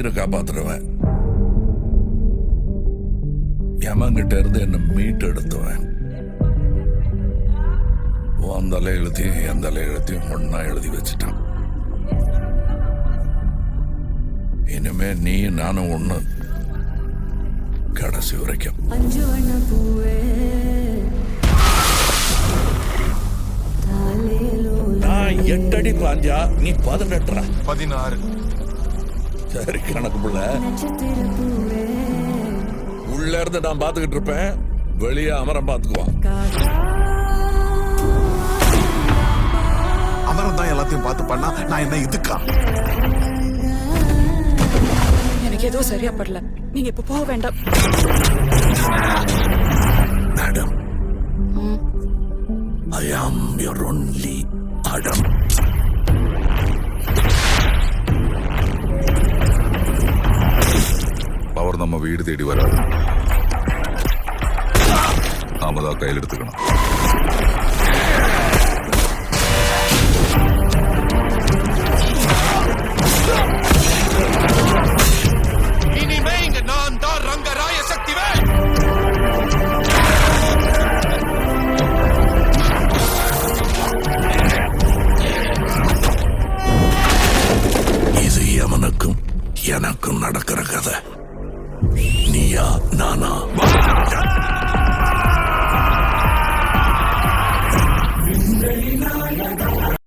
காப்பாத்துறவன். யமங்கிட்ட இருந்து என்ன மீட்டு எடுத்துவன். தலை எழுத்தையும் என் தலை எழுத்தையும் ஒன்னா எழுதி வச்சுட்டான். இனிமே நீ நானும் ஒண்ணு கடைசி வரைக்கும். நான் எட்டடி பாஞ்சா நீ பதினெட்டுறா. பதினாறு. சரி கணக்கு புள்ள. உள்ள இருந்து நான் பாத்துக்கிட்டு இருப்பேன். வெளியே அமரம் பாத்துக்குவான். அமரம் தான் எல்லாத்தையும் பார்த்து பண்ணா நான் என்ன இதுக்கா? எனக்கு எதுவும் சரியா படல. நீங்க இப்ப போக வேண்டாம். Madam. I am your only அடம் அவர் நம்ம வீடு தேடி வராது. நாம தான் கையில் எடுத்துக்கணும். இனிமே இங்க நான் தான் ரங்கராய சக்திவேல். இது எவனுக்கும் எனக்கும் நடக்கிற கதை. நீயா நானா